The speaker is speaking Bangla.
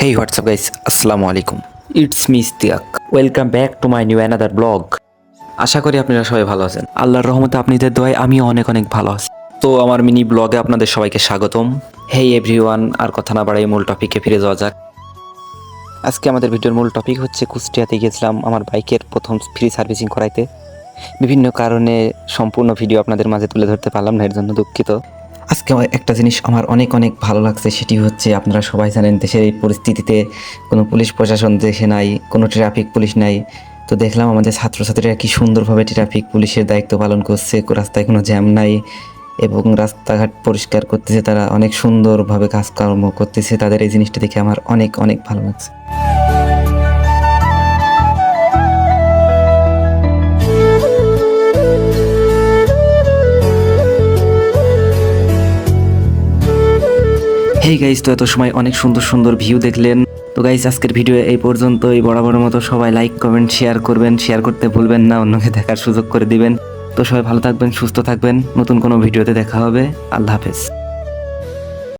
হেই হোয়াটসঅ্যাপ গাইস আসসালামু আলাইকুম it's me Istiak welcome back to my new another blog আশা করি আপনারা সবাই ভালো আছেন। আল্লাহর রহমতে আপনাদের দোয়ায়, আমিও অনেক অনেক ভালো আছি। তো আমার মিনি ব্লগে আপনাদের সবাইকে স্বাগতম। হেই এভরিওয়ান আর কথা না বাড়াই, মূল টপিকে ফিরে যাওয়া যাক। আজকে আমাদের ভিডিওর মূল টপিক হচ্ছে, কুষ্টিয়াতে গিয়েছিলাম আমার বাইকের প্রথম ফ্রি সার্ভিসিং করাইতে। বিভিন্ন কারণে সম্পূর্ণ ভিডিও আপনাদের মাঝে তুলে ধরতে পারলাম না, এর জন্য দুঃখিত। আজকে একটা জিনিস আমার অনেক অনেক ভালো লাগছে, সেটি হচ্ছে আপনারা সবাই জানেন দেশের এই পরিস্থিতিতে কোনো পুলিশ প্রশাসন দেশে নাই, কোনো ট্রাফিক পুলিশ নাই। তো দেখলাম আমাদের ছাত্রছাত্রীরা কি সুন্দরভাবে ট্রাফিক পুলিশের দায়িত্ব পালন করছে, রাস্তায় কোনো জ্যাম নাই এবং রাস্তাঘাট পরিষ্কার করতেছে তারা, অনেক সুন্দরভাবে কাজকর্ম করতেছে। তাদের এই জিনিসটা দেখে আমার অনেক অনেক ভালো লাগছে। হেই গাইজ তো এত সময় অনেক সুন্দর সুন্দর ভিউ দেখলেন। তো গাইজ আজকের ভিডিও এই পর্যন্তই। বরাবরের মতো সবাই লাইক কমেন্ট শেয়ার করবেন। শেয়ার করতে ভুলবেন না, অন্যকে দেখার সুযোগ করে দিবেন। তো সবাই ভালো থাকবেন, সুস্থ থাকবেন। নতুন কোনো ভিডিওতে দেখা হবে। আল্লাহ হাফেজ।